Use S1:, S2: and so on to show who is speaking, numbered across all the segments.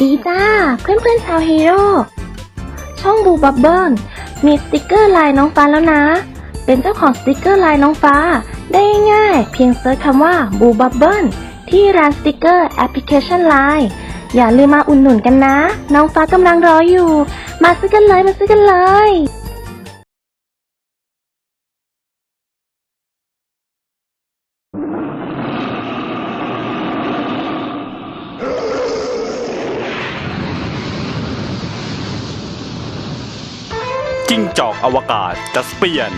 S1: ดีจ้า เพื่อนๆชาวฮีโร่ช่องบูบับเบิลมีสติกเกอร์ลายน้องฟ้าแล้วนะ เป็นเจ้าของสติกเกอร์ลายน้องฟ้า ได้ง่ายเพียงเซิร์ชคำว่าบูบับเบิลที่ร้านสติกเกอร์แอปพลิเคชันไลน์อย่าลืมมาอุ่นหนุนกันนะ น้องฟ้ากำลังรออยู่ มาซื้อกันเลยมาซื้อกันเลย
S2: จอกอวกาศจัสเปียน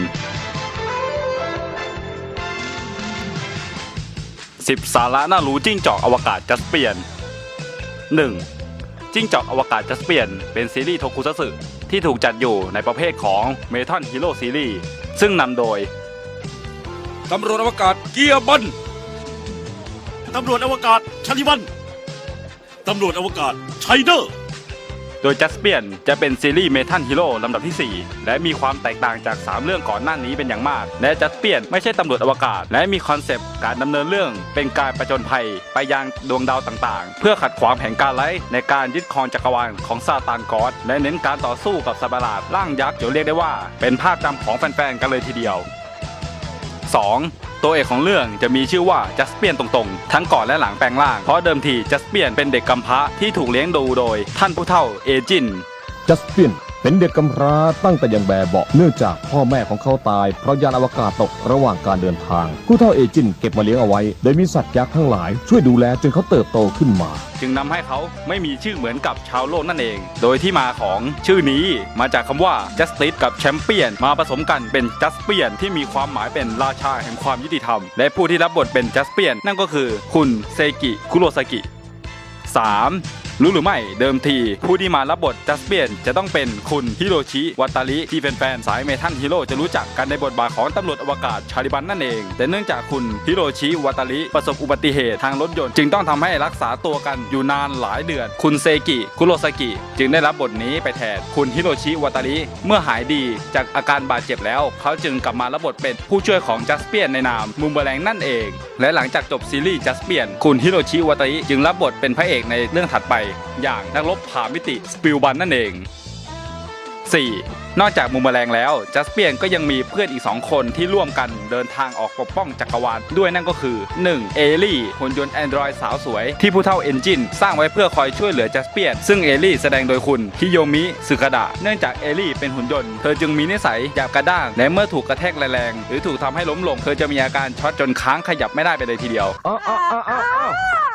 S2: สิบสาระน่ารู้จิ้งจอกอวกาศจัสเปียน 1. จิ้งจอกอวกาศจัสเปียน เป็นซีรีส์โทคุซัตสึที่ถูกจัดอยู่ในประเภทของเมทัลฮีโร่ซีรีส์ซึ่งนำโดย
S3: ตำรวจอวกาศเกียร์บัน
S4: ตำรวจอวกาศชาลิวัน ตำรวจอวกาศไชเดอร์
S2: โดยจัสเปียนจะเป็นซีรีส์เมทัลฮีโร่ลำดับที่ 4 และมีความแตกต่างจาก 3 เรื่องก่อนหน้านี้เป็นอย่างมาก และจัสเปียนไม่ใช่ตำรวจอวกาศ และมีคอนเซปต์การดำเนินเรื่องเป็นการประจนภัยไปยังดวงดาวต่างๆ เพื่อขัดขวางแผนการไล่ในการยึดครองจักรวาลของซาตานกอสและเน้นการต่อสู้กับสัตว์ประหลาดร่างยักษ์จนเรียกได้ว่า เป็นภาพจำของแฟนๆกันเลยทีเดียว 2. ตัวเอกของเรื่องจะมีชื่อว่าจัสเปียนตรงๆ ทั้งก่อนและหลังแปลงร่าง เพราะเดิมทีจัสเปียนเป็นเด็กกำพร้าที่ถูกเลี้ยงดูโดย ท่านผู้เฒ่าเอจิน
S5: จัสตินเป็นเด็กกำพร้าตั้งแต่ยังแบบเบาะเนื่องจากพ่อแม่ของเขาตาย เพราะยานอวกาศตกระหว่างการเดินทาง ผู้เฒ่าเอจินเก็บมาเลี้ยงเอาไว้ โดยมีสัตว์ยักษ์ทั้งหลาย ช่วยดูแลจนเขาเติบโตขึ้นมา
S2: จึงนำให้เขาไม่มีชื่อเหมือนกับชาวโลกนั่นเอง โดยที่มาของชื่อนี้มาจากคำว่า justice กับ champion มาผสมกันเป็น justian ที่มีความหมายเป็นราชาแห่งความยุติธรรม และผู้ที่รับบทเป็น justian นั่นก็คือคุณเซกิคุโรซากิ 3. รู้หรือไม่เดิมที ผู้ที่มารับบทจัสเปียนจะต้องเป็นคุณฮิโรชิวัตาริที่แฟนๆสายเมทัลฮีโร่จะรู้จักกันในบทบาทของตำรวจอวกาศชาลิบันนั่นเอง แต่เนื่องจากคุณฮิโรชิวัตาริประสบอุบัติเหตุทางรถยนต์จึงต้องทำให้รักษาตัวกันอยู่นานหลายเดือน คุณเซกิคุโรซากิ จึงได้รับบทนี้ไปแทนคุณฮิโรชิวัตาริเมื่อหายดีจากอาการบาดเจ็บแล้ว เขาจึงกลับมารับบทเป็นผู้ช่วยของจัสเปียนในนามมุมเบอแรงนั่นเอง และหลังจากจบซีรีส์จัสเปียนคุณฮิโรชิวัตาริจึงรับบทเป็นพระเอกในเรื่องถัดไปอย่างนักรบผ่ามิติสปิลบันนั่นเอง 4. นอกจากมุมแมลงแล้วจัสเปียนก็ยังมีเพื่อนอีก 2 คนที่ร่วมกันเดินทางออกปกป้องจักรวาลด้วยนั่นก็คือ 1. เอลี่หุ่นยนต์แอนดรอยสาวสวย ที่ผู้เท่าเอนจินสร้างไว้เพื่อคอยช่วยเหลือจัสเปียน ซึ่งเอลี่แสดงโดยคุณคิโยมิสึกดะเนื่องจากเอลี่เป็นหุ่นยนต์ เธอจึงมีนิสัยหยาบกระด้าง และเมื่อถูกกระแทกแรงหรือถูกทำให้ล้มลง เธอจะมีอาการช็อตจนค้างขยับไม่ได้ไปเลยทีเดียว
S5: อ้าวอ้าวอ้าวอ้าวอ้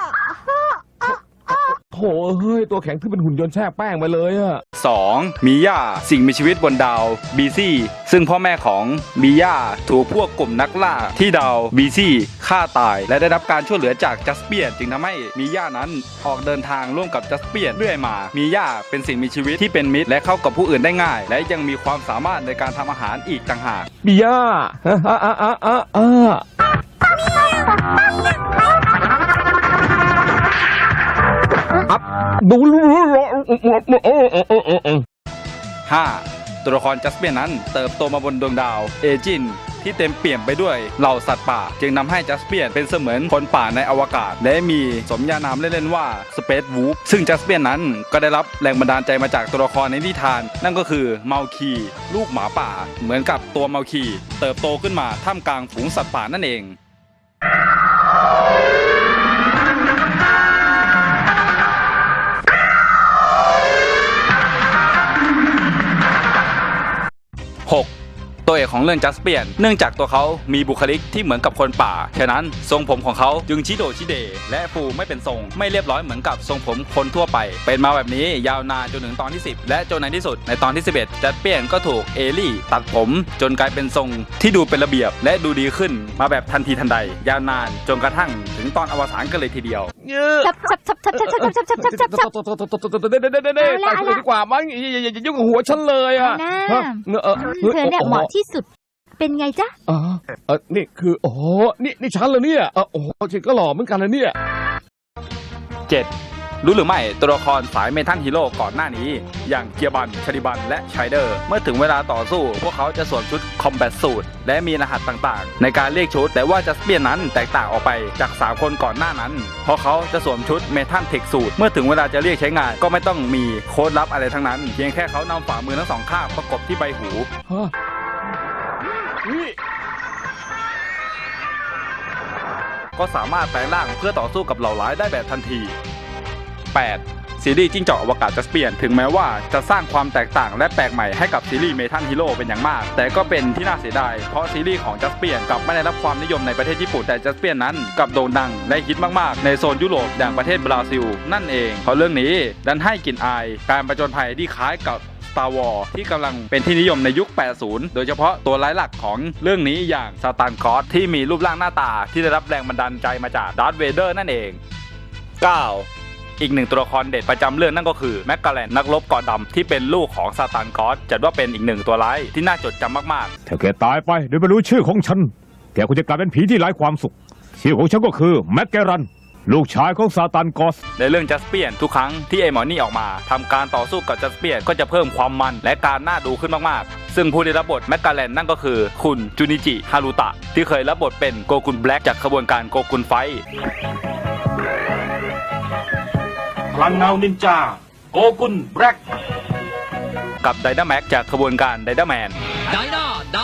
S5: าวโถเฮ้ย ตัวแข็งที่เป็นหุ่นยนต์แช่แป้งไปเลยอะ
S2: 2. มีย่าสิ่งมีชีวิตบนดาวบีซี่ซึ่งพ่อแม่ของมีย่าถูกพวกกลุ่มนักล่าที่ดาวบีซี่ฆ่าตาย และได้รับการช่วยเหลือจากจัสเปียนจึงทำให้มีย่านั้นออกเดินทางร่วมกับจัสเปียนเรื่อยมา มีย่าเป็นสิ่งมีชีวิตที่เป็นมิตรและเข้ากับผู้อื่นได้ง่าย และยังมีความสามารถในการทำอาหารอีกต่างหาก
S5: บิย่าอะอะอะอะอะ
S2: 5. ตัวละครจัสเปียนนั้นเติบโตมาบนดวงดาว เอจินที่เต็มเปี่ยมไปด้วยเหล่าสัตว์ป่า จึงนำให้จัสเปียนเป็นเสมือนคนป่าในอวกาศ และมีสมญานามเล่นๆว่าสเปซวูฟซึ่งจัสเปียนนั้นก็ได้รับแรงบันดาลใจมาจากตัวละครในนิทาน นั่นก็คือเมาคีลูกหมาป่า เหมือนกับตัวเมาคี เติบโตขึ้นมาท่ามกลางฝูงสัตว์ป่านั่นเอง 6. ตัวเอกของเรื่องจัสเปียน เนื่องจากตัวเขามีบุคลิกที่เหมือนกับคนป่า ฉะนั้นทรงผมของเขาจึงชิโดชิเด และฟูไม่เป็นทรง ไม่เรียบร้อยเหมือนกับทรงผมคนทั่วไป เป็นมาแบบนี้ยาวนานจนถึงตอนที่ 10 และจนในที่สุดในตอนที่ 11 จัสเปียนก็ถูกเอลี่ตัดผมจนกลายเป็นทรงที่ดูเป็นระเบียบ และดูดีขึ้นมาแบบทันทีทันใด ยาวนานจนกระทั่งถึงตอนอวสานกันเลยทีเดียว
S6: ชับชับชับชับชับชับชับชับชับชับชับ
S5: เด้เด้เด้เด้เด้ตัดเลยดีกว่ามั้งอย่าอย่าอย่ายุ่งกับหัวฉันเลยอะ
S6: น่า
S5: ฮะเออ
S6: เธอเนี่ยเหมาะที่สุด เป็นไงจ๊ะ
S5: อ๋อเออนี่คือโอ้นี่นี่ฉันเหรอเนี่ยเออโอ้โหจริงก็หล่อเหมือนกันนะเนี่ย
S2: 7. รู้หรือไม่ตัวละครสายเมทัลฮีโร่ก่อนหน้านี้ อย่างเกียร์บันชาริบัน และไชเดอร์ เมื่อถึงเวลาต่อสู้ พวกเขาจะสวมชุดคอมแบทสูตและมีรหัสต่างๆ ในการเรียกชุด แต่ว่าจัสเปียนนั้นแตกต่างออกไปจาก 3 คนก่อนหน้านั้น เพราะเขาจะสวมชุดเมทัลเทคสูตเมื่อถึงเวลาจะเรียกใช้งานก็ไม่ต้องมีโค้ดลับอะไรทั้งนั้น เพียงแค่เขานำฝ่ามือทั้งสองข้างประกบที่ใบหู ก็สามารถแปลงร่างเพื่อต่อสู้กับเหล่าร้ายได้แบบทันที 8. ซีรีส์จิ้งจอกอวกาศจัสเปียน ถึงแม้ว่าจะสร้างความแตกต่างและแปลกใหม่ให้กับซีรีส์เมทัลฮีโร่เป็นอย่างมาก แต่ก็เป็นที่น่าเสียดาย เพราะซีรีส์ของจัสเปียนกลับไม่ได้รับความนิยมในประเทศญี่ปุ่นแต่จัสเปียนนั้นกลับโด่งดังและฮิตมากๆ ในโซนยุโรปอย่างประเทศบราซิล นั่นเองเพราะเรื่องนี้ดันให้กลิ่นอาย การประจนภัยที่คล้ายกับ Star Wars ที่กำลังเป็นที่นิยมในยุค 80 โดยเฉพาะตัวร้ายหลักของเรื่องนี้อย่างซาตานคอสที่มีรูปร่างหน้าตาที่ได้รับแรงบันดาลใจมาจากดาร์ธเวเดอร์นั่นเอง 9. อีกหนึ่งตัวละครเด็ดประจำเรื่องนั่นก็คือแมกกาแลนนักรบเกาะดำที่เป็นลูกของซาตานคอสจัดว่าเป็นอีกหนึ่งตัวร้ายที่น่าจดจำมาก
S5: ถ้าแกตายไปโดยไม่รู้ชื่อของฉัน แกคงจะกลายเป็นผีที่ไร้ความสุข ชื่อของฉันก็คือแมกแกรัน ลูกชายของซาตานกอส
S2: ๆในเรื่องจัสเปียนทุกครั้งที่ไอหมอนี่ออกมาทำการต่อสู้กับจัสเปียนก็จะเพิ่มความมันและการน่าดูขึ้นมากๆ ซึ่งผู้ได้รับบทแมกกาแลนนั่นก็คือ คุณจูนิจิฮารุตะ ที่เคยรับบทเป็นโกกุนแบล็กจากขบวนการโกกุนไฟท์
S3: พลังเงานินจา โกกุนแบล็ก
S2: กับไดนาแม็กจากขบวนการไดนาแมน
S7: ไดนาด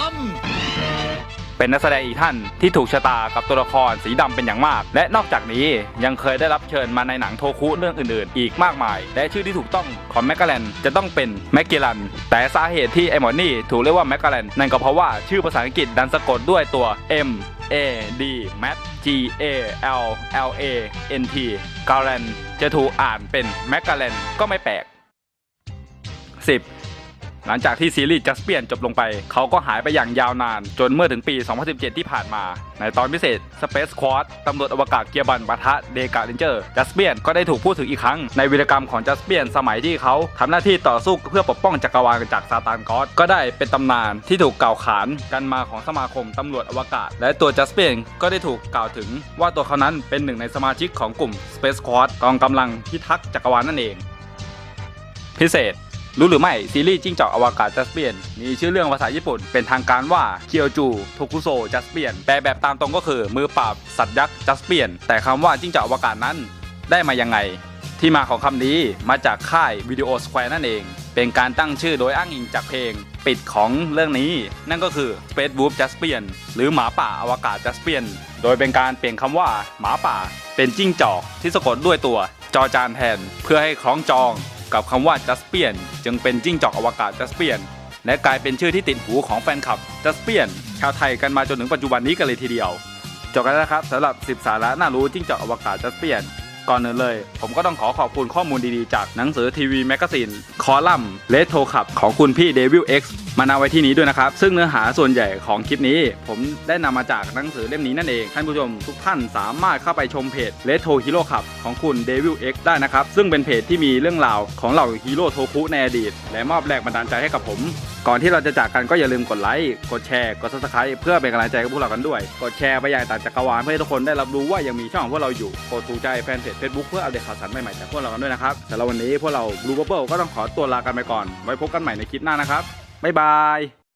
S2: เป็นนักแสดงอีกท่านที่ถูกชะตากับตัวละครสีดำเป็นอย่างมาก และนอกจากนี้ยังเคยได้รับเชิญมาในหนังโทคุเรื่องอื่นๆ อีกมากมาย และชื่อที่ถูกต้องของแมกกาแลนจะต้องเป็นแมกกิลัน แต่สาเหตุที่ไอหมอนนี่ถูกเรียกว่าแมกกาแลนนั่นก็เพราะว่าชื่อภาษาอังกฤษดันสะกดด้วยตัว M A D Matt G A L L A N T กาแลนจะถูกอ่านเป็นแมกกาแลนก็ไม่แปลก 10 หลังจากที่ซีรีส์จัสเปียนจบลงไป เขาก็หายไปอย่างยาวนาน จนเมื่อถึงปี 2017 ที่ผ่านมา ในตอนพิเศษ Space Quad ตำรวจอวกาศเกียร์บันปะทะเดกาเรนเจอร์จัสเปียนก็ได้ถูกพูดถึงอีกครั้งในวีรกรรมของจัสเปียนสมัยที่เขาทำหน้าที่ต่อสู้เพื่อปกป้องจักรวาลจากซาตานกอสก็ได้เป็นตำนานที่ถูกกล่าวขานกันมาของสมาคมตำรวจอวกาศ และตัวจัสเปียนก็ได้ถูกกล่าวถึงว่าตัวเขานั้นเป็นหนึ่งในสมาชิกของกลุ่ม Space Quad กองกำลังพิทักษ์จักรวาลนั่นเอง พิเศษ รู้หรือไม่ ซีรีส์จิ้งจอกอวกาศจัสเปียน มีชื่อเรื่องภาษาญี่ปุ่น เป็นทางการว่าเคียวจูโทคุโซจัสเปียนแปลแบบตามตรงก็คือมือปราบสัตว์ยักษ์จัสเปียน แต่คำว่าจิ้งจอกอวกาศนั้น ได้มายังไง ที่มาของคำนี้มาจากค่ายวิดีโอสแควร์นั่นเอง เป็นการตั้งชื่อโดยอ้างอิงจากเพลง ปิดของเรื่องนี้ นั่นก็คือ Space Wolf Jaspian หรือหมาป่าอวกาศ Jaspian โดยเป็นการเปลี่ยนคำว่าหมาป่า เป็นจิ้งจอกที่สะกดด้วยตัวจอจานแทน เพื่อให้คล้องจอง กับคำว่าดัสเปียนจึงเป็นจิ้งจอกอวกาศดัสเปียนและกลายเป็นชื่อที่ติดหูของแฟนคลับดัสเปียนชาวไทยกันมาจนถึงปัจจุบันนี้กันเลยทีเดียวจบกันแล้วนะครับสำหรับ 10 สาระน่ารู้จิ้งจอกอวกาศดัสเปียน ก่อนอื่นเลย ผมก็ต้องขอขอบคุณข้อมูลดีๆ จากหนังสือทีวีแมกกาซีนคอลัมน์เลโทขับของคุณพี่เดวิล X มานาไว้ที่นี้ด้วยนะครับ ซึ่งเนื้อหาส่วนใหญ่ของคลิปนี้ ผมได้นำมาจากหนังสือเล่มนี้นั่นเอง ท่านผู้ชมทุกท่านสามารถเข้าไปชมเพจเลโทฮีโร่ขับของคุณเดวิล X ได้นะครับ ซึ่งเป็นเพจที่มีเรื่องราวของเหล่าฮีโร่โทคุในอดีต และมอบแรงบันดาลใจให้กับผม ก่อนที่เราจะจากกันก็อย่าลืมกดไลค์ กดแชร์ กด subscribe เพื่อเป็นกำลังใจกับพวกเรากันด้วย กดแชร์ไปยังต่างจักรวาลเพื่อให้ทุกคนได้รับรู้ว่ายังมีช่องของพวกเราอยู่ กดถูกใจแฟนเพจเฟซบุ๊กเพื่ออัปเดตข่าวสารใหม่ๆจากพวกเรากันด้วยนะครับสำหรับวันนี้พวกเรา Blue Bubble ก็ต้องขอตัวลากันไปก่อน ไว้พบกันใหม่ในคลิปหน้านะครับบ๊ายบาย